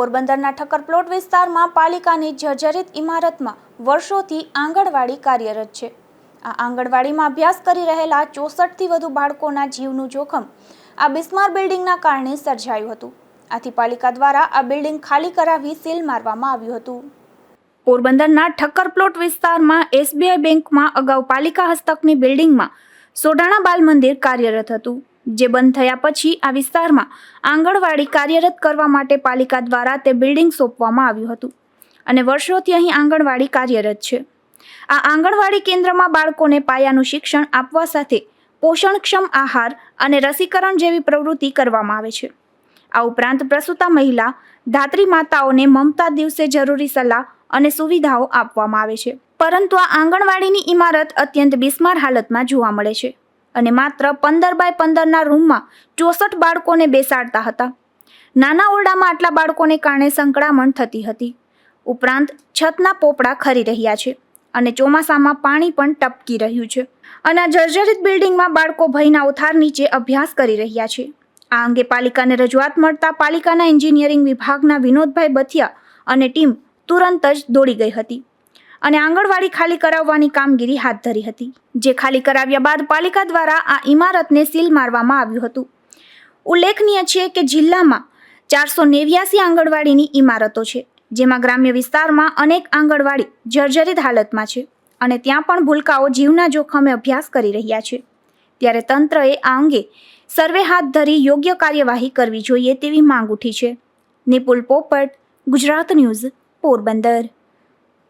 પોરબંદરના ઠક્કર પ્લોટ વિસ્તારમાં પાલિકાની જર્જરિત ઇમારતમાં વર્ષોથી આંગણવાડી કાર્યરત છે. આ આંગણવાડીમાં અભ્યાસ કરી રહેલા ચોસઠથી વધુ બાળકોના જીવનું જોખમ આ બિસ્માર બિલ્ડિંગના કારણે સર્જાયું હતું. આથી પાલિકા દ્વારા આ બિલ્ડિંગ ખાલી કરાવી સીલ મારવામાં આવ્યું હતું. પોરબંદરના ઠક્કર પ્લોટ વિસ્તારમાં એસબીઆઈ બેંકમાં અગાઉ પાલિકા હસ્તકની બિલ્ડિંગમાં સોઢાણા બાલ મંદિર કાર્યરત હતું. જે બંધ થયા પછી આ વિસ્તારમાં આંગણવાડી કાર્યરત કરવા માટે પાલિકા દ્વારા તે બિલ્ડિંગ સોંપવામાં આવ્યું હતું અને વર્ષોથી અહીં આંગણવાડી કાર્યરત છે. આ આંગણવાડી કેન્દ્રમાં બાળકોને પાયાનું શિક્ષણ આપવા સાથે પોષણક્ષમ આહાર અને રસીકરણ જેવી પ્રવૃત્તિ કરવામાં આવે છે. આ ઉપરાંત પ્રસૂતા મહિલા, ધાત્રી માતાઓને મમતા દિવસે જરૂરી સલાહ અને સુવિધાઓ આપવામાં આવે છે. પરંતુ આ આંગણવાડીની ઇમારત અત્યંત બિસ્માર હાલતમાં જોવા મળે છે. અને માત્ર પંદર બાય પંદરના રૂમમાં ચોસઠ બાળકોને બેસાડતા હતા. નાના ઓરડામાં આટલા બાળકોને કારણે સંકળામણ થતી હતી. ઉપરાંત છતના પોપડા ખરી રહ્યા છે અને ચોમાસામાં પાણી પણ ટપકી રહ્યું છે. અને આ જર્જરિત બિલ્ડિંગમાં બાળકો ભયના ઉથાર નીચે અભ્યાસ કરી રહ્યા છે. આ અંગે પાલિકાને રજૂઆત મળતા પાલિકાના એન્જિનિયરિંગ વિભાગના વિનોદભાઈ બથિયા અને ટીમ તુરંત જ દોડી ગઈ હતી. અને આંગણવાડી ખાલી કરાવવાની કામગીરી હાથ ધરી હતી, જે ખાલી કરાવ્યા બાદ પાલિકા દ્વારા આ ઇમારતને સીલ મારવામાં આવ્યું હતું. ઉલ્લેખનીય છે કે જિલ્લામાં ચારસો નેવ્યાસી આંગણવાડીની ઇમારતો છે, જેમાં ગ્રામ્ય વિસ્તારમાં અનેક આંગણવાડી જર્જરિત હાલતમાં છે અને ત્યાં પણ ભૂલકાઓ જીવના જોખમે અભ્યાસ કરી રહ્યા છે. ત્યારે તંત્રએ આ અંગે સર્વે હાથ ધરી યોગ્ય કાર્યવાહી કરવી જોઈએ તેવી માંગ ઉઠી છે. નિપુલ પોપટ, ગુજરાત ન્યૂઝ, પોરબંદર.